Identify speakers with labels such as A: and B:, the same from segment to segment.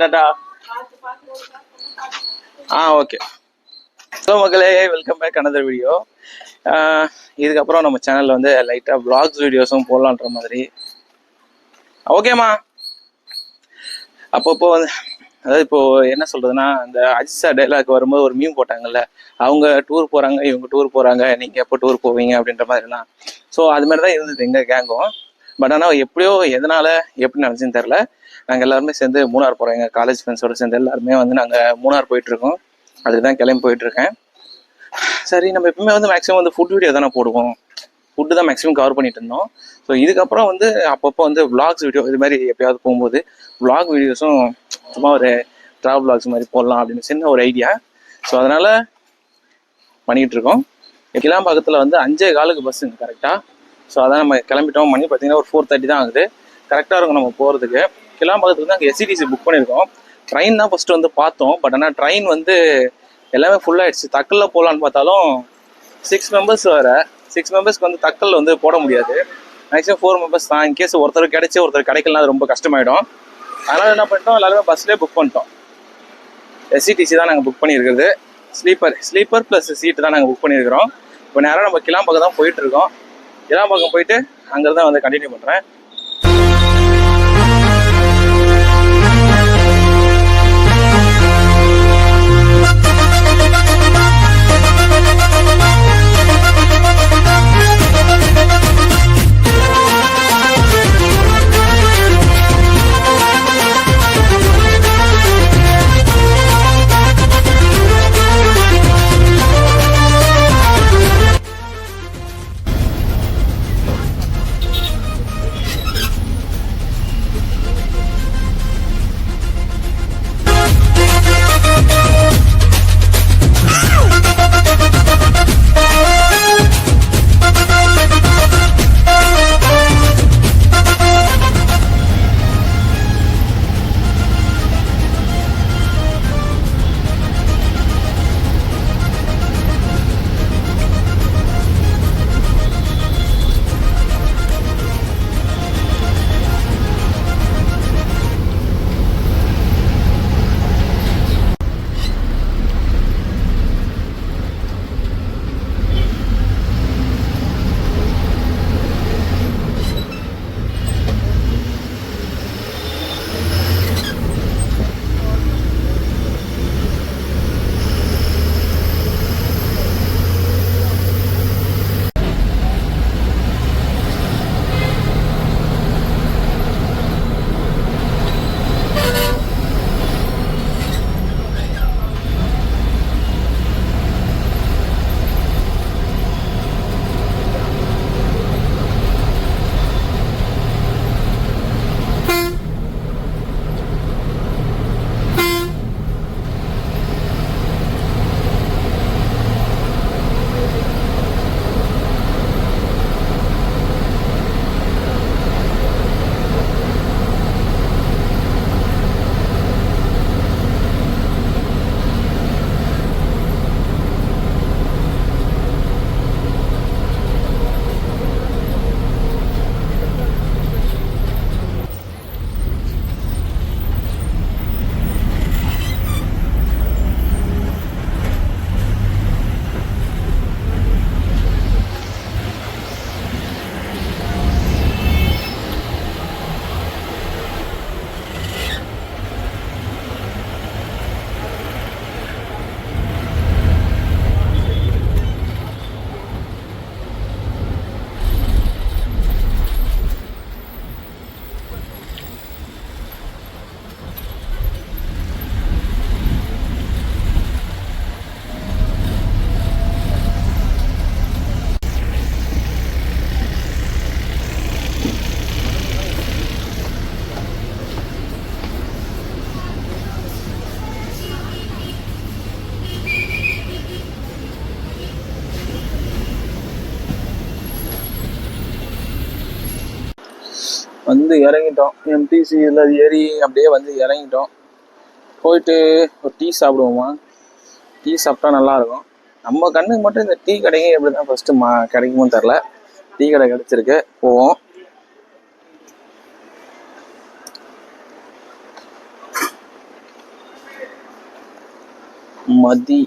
A: டாடா ஆ okay. So மக்களே welcome back another video இதுக்கப்புறம் நம்ம சேனலில் வந்து லைட்டாக ப்ளாக்ஸ் வீடியோஸும் போடலான்ற மாதிரி. ஓகேம்மா அப்பப்போ வந்து அதாவது இப்போ என்ன சொல்றதுன்னா இந்த அஜித் டைலாக் வரும்போது ஒரு மீன் போட்டாங்கல்ல அவங்க டூர் போறாங்க இவங்க டூர் போறாங்க நீங்க எப்போ டூர் போவீங்க அப்படின்ற மாதிரிலாம். ஸோ அது மாதிரி தான் இருந்தது எங்க கேங்கும் பட் ஆனால் எப்படியோ எதனால எப்படி நினச்சுன்னு தெரில நாங்கள் எல்லாருமே சேர்ந்து மூணார் போகிறோம் எங்கள் காலேஜ் ஃப்ரெண்ட்ஸோட சேர்ந்து எல்லாருமே வந்து நாங்கள் மூணார் போயிட்டுருக்கோம். அதுக்கு தான் கிளம்பி போயிட்டுருக்கேன். சரி நம்ம எப்பவுமே வந்து மேக்ஸிமம் வந்து ஃபுட் வீடியோ தானே போடுவோம். ஃபுட்டு தான் மேக்ஸிமம் கவர் பண்ணிட்டு இருந்தோம். ஸோ இதுக்கப்புறம் வந்து அப்பப்போ வந்து விளாக்ஸ் வீடியோ இது மாதிரி எப்பயாவது போகும்போது விளாக் வீடியோஸும் சும்மா ஒரு ட்ராவல் விளாக்ஸ் மாதிரி போடலாம் அப்படின்னு சின்ன ஒரு ஐடியா ஸோ அதனால் பண்ணிட்டு இருக்கோம். கிளாம்பாக்கத்தில் வந்து அஞ்சே காலுக்கு பஸ்ஸுங்க கரெக்டாக ஸோ அதான் நம்ம கிளம்பிட்டோம். மணி பார்த்தீங்கன்னா ஒரு ஃபோர் தேர்ட்டி தான் ஆகுது. கரெக்டாக இருக்கும் நம்ம போகிறதுக்கு கிளாம்பாக்கத்துக்கு வந்து அங்கே எஸ்சிடிசி புக் பண்ணியிருக்கோம். ட்ரெயின் தான் ஃபஸ்ட்டு வந்து பார்த்தோம். பட் ஆனால் ட்ரெயின் வந்து எல்லாமே ஃபுல்லாகிடுச்சு தக்கலில் தக்கல்ல போகலான்னு பார்த்தாலும் சிக்ஸ் மெம்பர்ஸ் வேறு. சிக்ஸ் மெம்பர்ஸ்க்கு வந்து தக்கல் வந்து போட முடியாது. மேக்ஸிமம் ஃபோர் மெம்பர்ஸ் தான். இன்கேஸ் ஒருத்தர் கிடைச்சி ஒருத்தர் கிடைக்கலாம் அது ரொம்ப கஷ்டமாயிடும். அதனால் என்ன பண்ணிட்டோம்? எல்லாருமே பஸ்லேயே புக் பண்ணிட்டோம். எஸ்சிடிசி தான் நாங்கள் புக் பண்ணியிருக்கிறது. ஸ்லீப்பர் ஸ்லீப்பர் ப்ளஸ் சீட்டு தான் நாங்கள் புக் பண்ணியிருக்கிறோம். இப்போ நேராக நம்ம கிளாம்பாக்கம் தான் போயிட்டுருக்கோம் கிளாம்பாக்கம் போயிட்டு அங்கே தான் வந்து கண்டினியூ பண்ணுறேன் வந்து இறங்கிட்டோம். எம்டிசி இதில் ஏறி அப்படியே வந்து இறங்கிட்டோம். போயிட்டு ஒரு டீ சாப்பிடுவோமா? டீ சாப்பிட்டா நல்லாயிருக்கும். நம்ம கண்ணுக்கு மட்டும் இந்த டீ கடையே எப்படி தான் ஃபஸ்ட்டு மா கிடைக்குமோ தெரில டீ கடை கிடச்சிருக்கு. போவோம். மதி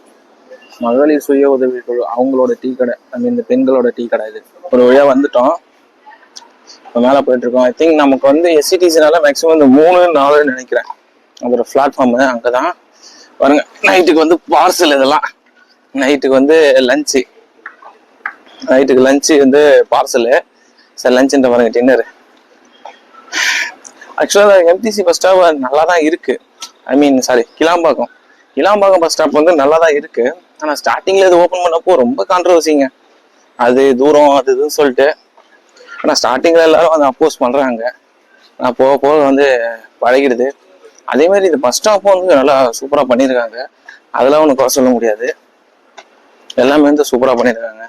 A: மகளிர் சுய உதவி குழு அவங்களோட டீ கடை ஐ மீன் இந்த பெண்களோட டீ கடை இது. ஒரு வழியாக வந்துட்டோம். மேலே போயிட்டு இருக்கோம் ஐ திங்க் நமக்கு வந்து எஸ்சிடிசினால மேக்ஸிமம் இந்த மூணு நாலுன்னு நினைக்கிறேன். அதோட பிளாட்ஃபார்ம் அங்கே தான் பாருங்க நைட்டுக்கு வந்து பார்சல் இதெல்லாம். நைட்டுக்கு வந்து லஞ்சு நைட்டுக்கு லஞ்சு வந்து பார்சலு சார் லஞ்சுன்ற பாருங்க டின்னர் ஆக்சுவலாக எம்டிசி பஸ் ஸ்டாப் நல்லா தான் இருக்கு. I mean sorry Kilambakkam. Kilambakkam bus stop வந்து நல்லா தான் இருக்கு ஆனால் ஸ்டார்டிங்கில் இது ஓப்பன் பண்ணப்போ ரொம்ப கான்ட்ரவர்சிங்க அது தூரம் அது இதுன்னு சொல்லிட்டு. ஆனால் ஸ்டார்டிங்கில் எல்லாரும் வந்து அப்போஸ் பண்ணுறாங்க நான் போக போக வந்து பழகிடுது. அதேமாதிரி இது ஃபஸ்ட் பஸ் ஸ்டாப்பும் வந்து நல்லா சூப்பராக பண்ணியிருக்காங்க அதெல்லாம் ஒன்றும் குறை சொல்ல முடியாது. எல்லாமே வந்து சூப்பராக பண்ணியிருக்காங்க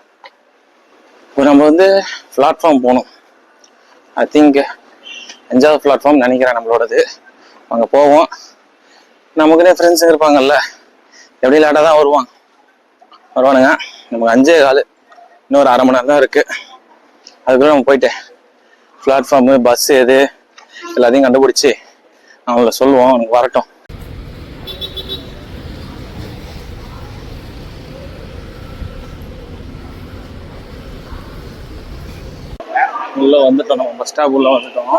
A: இப்போ நம்ம வந்து பிளாட்ஃபார்ம் போகணும். ஐ திங்க் அஞ்சாவது பிளாட்ஃபார்ம் நினைக்கிறேன் நம்மளோடது. அங்கே போவோம். நமக்குனே ஃப்ரெண்ட்ஸுங்க இருப்பாங்கல்ல. எப்படி லேட்டாக தான் வருவான். வருவானுங்க. நமக்கு அஞ்சே கால். இன்னொரு அரை மணி நேரம் தான் இருக்குது அதுக்குள்ளே நம்ம போயிட்டு பிளாட்ஃபார்மு பஸ் எது எல்லாத்தையும் கண்டுபிடிச்சி அவங்கள சொல்லுவோம் அவனுக்கு வரட்டும். உள்ளே வந்துட்டோம் நம்ம பஸ் ஸ்டாப் உள்ளே வந்துட்டோம்.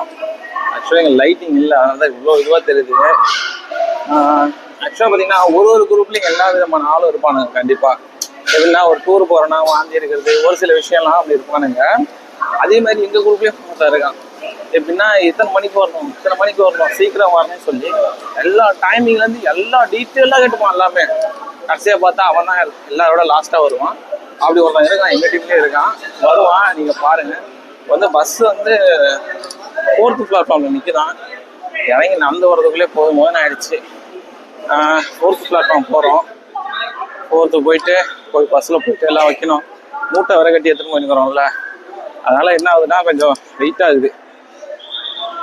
A: ஆக்சுவலாக எங்கள் லைட்டிங் இல்லை அதனால தான் இவ்வளோ இதுவாக தெரியுது. ஆக்சுவலாக பார்த்தீங்கன்னா ஒரு ஒரு குரூப்லேயும் எல்லா விதமான ஆளும் இருப்பானுங்க கண்டிப்பாக எப்படின்னா ஒரு டூர் போகிறோன்னா வாந்தி இருக்கிறது ஒரு சில விஷயம்லாம் அப்படி இருப்பானுங்க. அதே மாதிரி எங்கள் குரூப்லேயும் ஃபேமஸாக இருக்கான் எப்படின்னா இத்தனை மணிக்கு வரணும்? இத்தனை மணிக்கு வரணும்? சீக்கிரம் வரணும்னு சொல்லி எல்லா டைமிங்லேருந்து எல்லா டீட்டெயிலாக கேட்டுப்பான் எல்லாமே. கடைசியாக பார்த்தா அவன் தான் எல்லாரோட லாஸ்ட்டாக வருவான். அப்படி ஒருத்தன் இருக்கான் எங்கள் டீம்லேயே இருக்கான். வருவான் நீங்கள் பாருங்கள் வந்து பஸ் வந்து ஃபோர்த்து பிளாட்ஃபார்மில் நிற்கிறான் இறங்கி நடந்து வர்றதுக்குள்ளே போதும் போதுன்னு ஆயிடுச்சு. ஃபோர்த்து பிளாட்ஃபார்ம் போகிறோம் ஃபோர்த்து போயிட்டு போய் பஸ்ஸில் போயிட்டு எல்லாம் வைக்கணும். மூட்டை வர கட்டி எடுத்துன்னு போயிருக்கிறோம்ல அதனால் என்ன ஆகுதுன்னா கொஞ்சம் வெயிட் ஆகுது.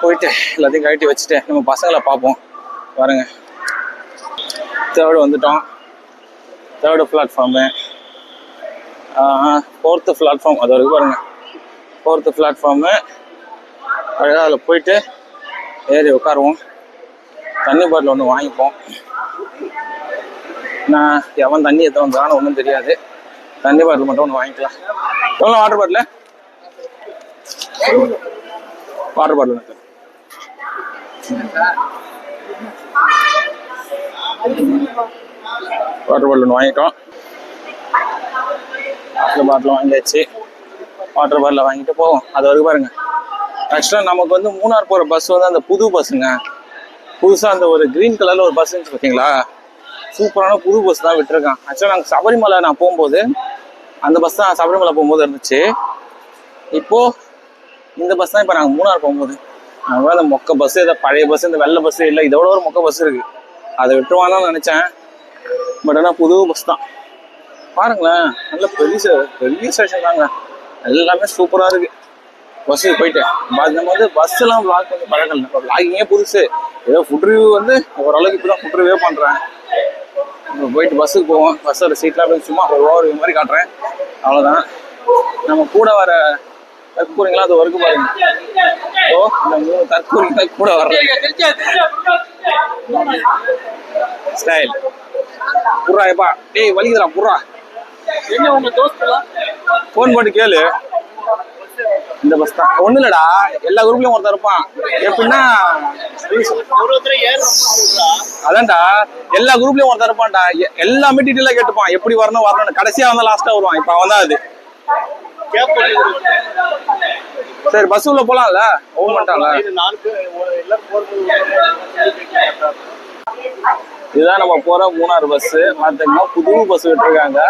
A: போயிட்டு எல்லாத்தையும் கழட்டி வச்சுட்டு நம்ம பசங்களை பார்ப்போம். பாருங்க. தேர்டு வந்துட்டோம். தேர்டு பிளாட்ஃபார்மு ஃபோர்த்து பிளாட்ஃபார்ம் அது வரைக்கும் பாருங்க. ஃபோர்த்து பிளாட்ஃபார்மு அழகாக அதில் போயிட்டு ஏறி உட்காருவோம். தண்ணி பாட்டில் ஒன்று வாங்கிப்போம். நான் எவன் தண்ணி எத்தனை வந்தாலும் ஒன்றும் தெரியாது. தண்ணி பாட்டில் மட்டும் ஒன்று வாங்கிக்கலாம். எவ்வளோ water bottle water bottle sir water bottle ஒன்று வாங்கிட்டோம். வாட்டர் பாட்டில் வாங்கியாச்சு. வாட்டர் பாட்டில் வாங்கிட்டு போவோம். அது வரைக்கும் பாருங்க. ஆக்சுவலாக நமக்கு வந்து மூணார் போகிற பஸ் வந்து அந்த புது பஸ்ஸுங்க புதுசாக அந்த ஒரு க்ரீன் கலரில் ஒரு பஸ் இருந்துச்சு பார்த்தீங்களா சூப்பரான புது பஸ் தான் விட்டுருக்கான். ஆக்சுவலாக நாங்கள் சபரிமலை நான் போகும்போது அந்த பஸ் தான் சபரிமலை போகும்போது இருந்துச்சு. இப்போது இந்த பஸ் தான் இப்போ நாங்கள் மூணார் போகும்போது. நாங்கள் அந்த மொக்க பஸ் ஏதோ பழைய பஸ் இந்த வெள்ளை பஸ் இல்லை இதோட ஒரு மொக்க பஸ் இருக்குது அதை விட்டுருவான்னு நினச்சேன். பட் ஆனால் புது பஸ் தான். பாருங்களேன் நல்ல பெரிய பெரிய ஸ்டேஷன் தாங்க. எல்லாமே சூப்பராக இருக்குது பஸ்ஸுக்கு போயிட்டேன். நம்ம வந்து பஸ்ஸெல்லாம் பிளாக் vlog பண்ணி பழகல. இப்போ பிளாகிங்கே புதுசு. ஏதோ ஃபுட் ரிவ்யூ வந்து ஓரளவுக்கு இப்போ தான் ஃபுட் ரிவ்யூ பண்ணுறேன் போயிட்டு பஸ்ஸுக்கு போவோம். பஸ்ஸோட சீட்லாம் போய் சும்மா ஒரு ஓவர் மாதிரி காட்டுறேன். அவ்வளோதான் நம்ம கூட வர தற்கூரிங்களாம் அது வரைக்கும் பாருங்க. ஓ இந்த மூணு தற்கூரிங்க கூட வரல ஸ்டைல். புறா எப்பா டேய் வலிக்குதுடா புறா
B: எங்க உங்க தோஸ்தெல்லாம்
A: ஃபோன் போட்டு கேளு. இந்த பஸ் தான். ஒன்றும் இல்லடா. எல்லா குரூப்லயும் ஒருத்தன் இருப்பான். எப்படின்னா
B: ஒருத்தர்
A: அதான்டா. எல்லா குரூப்லயும் ஒருத்தன் இருப்பான்டா. எல்லாமே டீட்டெயிலாக கேட்டுப்பான். எப்படி வரணும் வரணும் கடைசியா வந்தா லாஸ்டா வருவான். இப்போ அவன் தான் அது. சரி பஸ் உள்ள போலாம்ல?
B: எல்லாரும் போறது
A: இதுதான் நம்ம போற மூணாறு பஸ் பார்த்தீங்கன்னா புது பஸ் விட்டுருக்காங்க.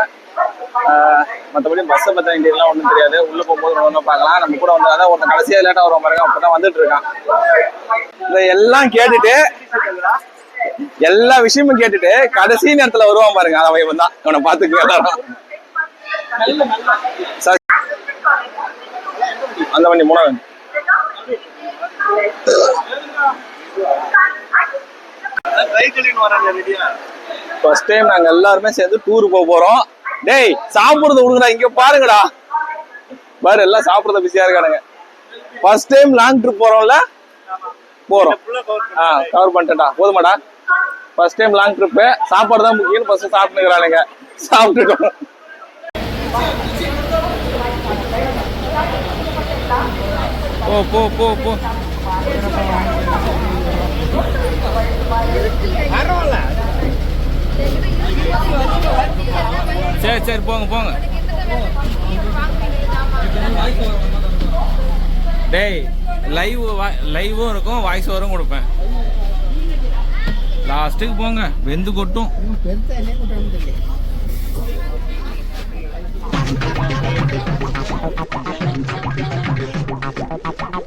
A: மற்றபடி பஸ்ஸை பற்றி டீட்டெயிலாம் ஒன்றும் தெரியாது. உள்ள போகும்போது ஒன்றும் பார்க்கலாம். நம்ம கூட வந்து அதான் ஒருத்தன் கடைசியாக லேட்டாக வரும் பாருங்க அப்போ தான் வந்துட்டு இருக்கான். இதை எல்லாம் கேட்டுட்டு எல்லா விஷயமும் கேட்டுட்டு கடைசி நேரத்துல வருவான் பாருங்க. அவன் தான் இவனை பார்த்துக்க எல்லாரும். சரி. அந்த வண்டி மூணாவது வண்டி. ஃபர்ஸ்ட் டைம் நாங்க எல்லாருமே சேர்ந்து டூர் போக போறோம். டேய் சாப்பிடுறத விடுங்கடா இங்க பாருங்கடா. பாரு எல்லாம் சாப்பிடுறத பிஸியா இருக்கானுங்க. ஃபர்ஸ்ட் டைம் லாங் ட்ரிப் போறோம்ல போறோம். ஆ கவர் பண்ணிட்டேன்டா. போதுமாடா. ஃபர்ஸ்ட் டைம் லாங் ட்ரிப்பு சாப்பாடு தான் முக்கியம் ஃபர்ஸ்ட் சாப்பிட்டுக்கிறானுங்க சாப்பிட்டுட்டோம் போ போ போ போ. சரி சரி போங்க போங்க. டேய் லைவ் லைவும் இருக்கும் வாய்ஸ் ஓவரும் கொடுப்பேன். லாஸ்ட்டுக்கு போங்க வெந்து கொட்டும். வை Gracias.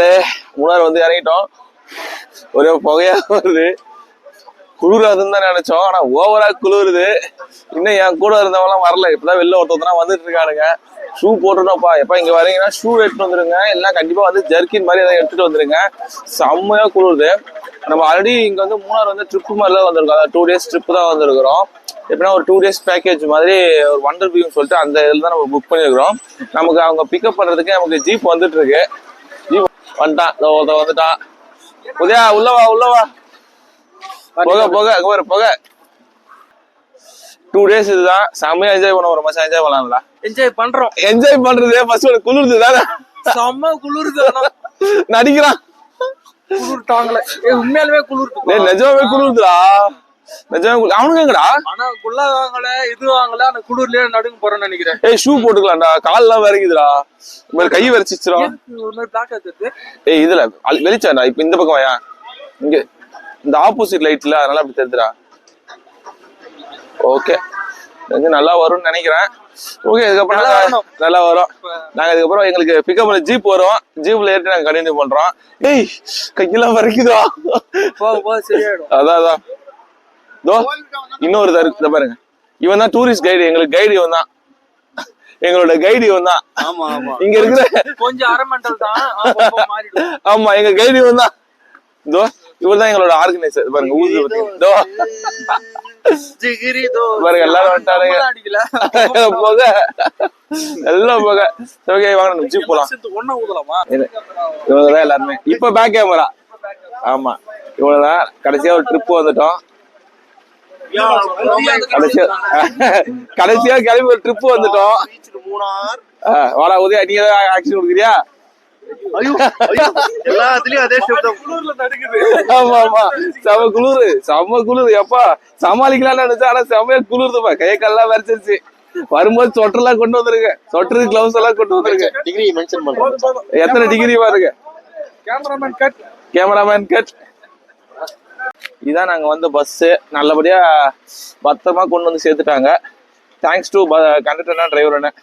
A: நண்பர்களே மூணார் வந்து இறங்கிட்டோம். ஒரே புகையா வருது. குளிராதுன்னு தான் நினைச்சோம். ஆனா ஓவரா குளிருது. இன்னும் என் கூட இருந்தவங்களாம் வரல. இப்பதான் வெளில ஒருத்தவங்க வந்துட்டு இருக்கானுங்க. ஷூ போட்டுட்டோம்ப்பா எப்ப இங்க வரீங்கன்னா ஷூ எடுத்துட்டு வந்துருங்க. எல்லாம் கண்டிப்பா வந்து ஜர்க்கின் மாதிரி ஏதாவது எடுத்துட்டு வந்துருங்க. செம்மையா குளிருது. நம்ம ஆல்ரெடி இங்க வந்து மூணார் வந்து ட்ரிப் மாதிரிலாம் வந்திருக்கோம். அதாவது டூ டேஸ் ட்ரிப் தான் வந்திருக்கிறோம். எப்படின்னா ஒரு டூ டேஸ் பேக்கேஜ் மாதிரி ஒரு வண்டர் வியூன்னு சொல்லிட்டு அந்த இதில் தான் நம்ம புக் பண்ணியிருக்கிறோம். நமக்கு அவங்க பிக்கப் பண்றதுக்கு நமக்கு ஜீப் வந்துட்டு இருக்கு. வந்துட்டான் இதோ ஒருத்தன் வந்துட்டான் உதயா உள்ளவா உள்ளவா போக போக அங்க பாரு போக. டூ டேஸ் இதுதான். செம்மையா என்ஜாய் பண்ண ஒரு மாசம் என்ஜாய் பண்ணலாம்ல.
B: என்ஜாய் பண்றோம்.
A: என்ஜாய் பண்றது ஃபர்ஸ்ட் ஒரு குளிர்து தானே?
B: செம்ம குளிருது
A: நடிக்கிறான்.
B: குளிர்ட்டாங்களே. உண்மையாலுமே குளிருது
A: நிஜமாவே குளிருதுடா. நிஜமே எங்கடா?
B: ஆனா குள்ளா வாங்கல இது வாங்கல ஆனா குளிர்லயே நடுங்க போறேன்னு நினைக்கிறேன்.
A: ஏய் ஷூ போட்டுக்கலாம்டா. கால்லாம் வரைக்குதுடா. இந்த மாதிரி கை வரைச்சிச்சிரும்
B: ஏன் ஒரு மாதிரி பிளாக் ஆகுது
A: ஏய் இதுல வெளிச்சம்டா. இப்ப இந்த பக்கம் வாயா. இங்க இந்த ஆப்போசிட் லைட்ல அதனால அப்படி தெரியுதுடா. ஓகே இது நல்லா வரும்னு நினைக்கிறேன். ஓகே இதுக்கப்புறம்
B: நல்லா
A: வரும். நாங்க இதுக்கப்புறம் எங்களுக்கு பிக்கப் பண்ண ஜீப் வரும். ஜீப்ல ஏறி நாங்க கண்டினியூ பண்றோம். ஏய் கையெல்லாம் வரைக்குதா அதான் அதான். தோ இன்னொரு தரு பாருங்க. இவன் தான் டூரிஸ்ட் கைடு எங்களுக்கு கைடு இவன் தான் எங்களோட கைடு இவன் தான்
B: ஆமா ஆமா.
A: இங்க இருக்கிற
B: கொஞ்சம் அரை மெண்டல் தான். ஆமா,
A: எங்க கைடு இவன் தான் தோ இவர் தான் எங்களோட ஆர்கனைசர் பாருங்க ஊது தோ. பாருங்க எல்லாரும்
B: அடிக்கல.
A: போக. எல்லாம் போக. ஓகே வாங்க ஜீப் போலாம். இவங்கதான் எல்லாருமே. இப்ப பேக் கேமரா ஆமா. இவ்வளவுதான் கடைசியா ஒரு ட்ரிப் வந்துட்டோம். கடைசியா கடைசியா கிளம்பி ஒரு ட்ரிப் வந்துட்டோம். வாடா உதயா நீ ஆக்ஷன் கொடுக்குறியா? செம குளிரு செம குளிரு. எப்பா சமாளிக்கலாம்னு நினைச்சா ஆனா செமையா குளிருதுப்பா. கை கால்லாம் வரைச்சிருச்சு. வரும்போது சொட்டர் எல்லாம் கொண்டு வந்திருக்கேன் சொட்டரு கிளவுஸ் எல்லாம் கொண்டு வந்திருக்கேன்
C: டிகிரி மென்ஷன்
A: எத்தனை டிகிரி பாருங்க.
B: கேமராமேன் கட்
A: கேமராமேன் கட் இதான் நாங்க வந்த பஸ் நல்லபடியா பத்திரமா கொண்டு வந்து சேர்த்துட்டாங்க. தேங்க்ஸ் டு கண்டக்டர்னா டிரைவர் அண்ணன்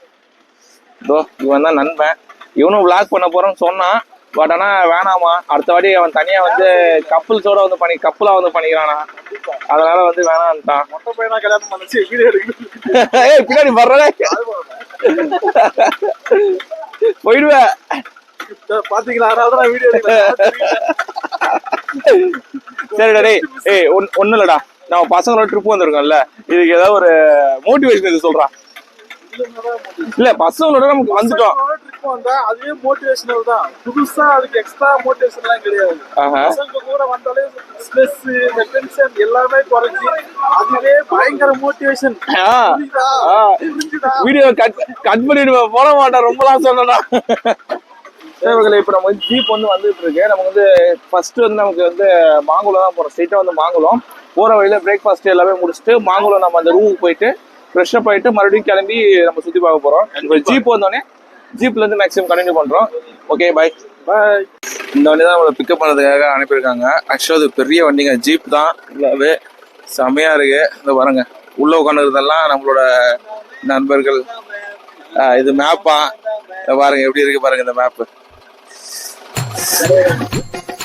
A: இதோ இவன் தான் நண்பன். இவனும் vlog பண்ண போறேன்னு சொன்னான். பட் ஆனா வேணாமா. அடுத்த வாட்டி அவன் தனியா வந்து கப்புள்ஸோட வந்து பண்ணி கப்புலா வந்து பண்ணிக்கிறானா அதனால வந்து வேணான்ட்டான். பின்னாடி வர்றே போயிடுவேன்.
B: பாத்தீங்களா? அதனால தான் வீடியோ
A: சரிடா டேய் ஏய் ஒன் ஒன்றும் இல்லடா நம்ம பசங்களோட ட்ரிப் வந்திருக்கோம்ல. இதுக்கு ஏதாவது ஒரு மோட்டிவேஷன் இது சொல்றான் இல்ல பசங்களோட நமக்கு வந்துட்டோம்.
B: ட்ரிப் வந்தா அதுவே மோட்டிவேஷனல் தான். புதுசா அதுக்கு எக்ஸ்ட்ரா மோட்டிவேஷன் எல்லாம் கிடையாது. பசங்க கூட வந்தாலே ஸ்ட்ரெஸ் இந்த டென்ஷன் எல்லாமே குறைஞ்சி அதுவே பயங்கர மோட்டிவேஷன்.
A: வீடியோ கட் கட் பண்ணிடுவேன். போட மாட்டேன். ரொம்பலாம் சொன்னடா சேவகளை இப்போ நம்ம ஜீப் வந்து வந்துட்டு இருக்கு. நமக்கு வந்து ஃபர்ஸ்ட் வந்து நமக்கு வந்து மாங்குளம் தான் போறோம். ஸ்ட்ரெயிட்டா வந்து மாங்குளம். போற வழியில பிரேக்ஃபாஸ்ட் எல்லாமே முடிச்சுட்டு மாங்குளம் நம்ம அந்த ரூமுக்கு போயிட்டு ஃப்ரெஷ் அப் ஆயிட்டு மறுபடியும் கிளம்பி நம்ம சுத்தி பார்க்க போறோம். இப்போ ஜீப் வந்தோடனே ஜீப்ல இருந்து மேக்ஸிமம் கண்டினியூ பண்றோம். ஓகே பை
B: பாய்
A: இந்த வண்டி தான் நம்மளை பிக்கப் பண்ணதுக்காக அனுப்பியிருக்காங்க. ஆக்சுவலாக அது பெரிய வண்டிங்க. ஜீப் தான். ஃபுல்லாகவே செமையா இருக்கு. இந்த பாருங்க. உள்ள உட்காந்துருந்தெல்லாம் நம்மளோட நண்பர்கள். இது மேப்பா பாருங்க. எப்படி இருக்கு பாருங்க இந்த மேப்பு 是。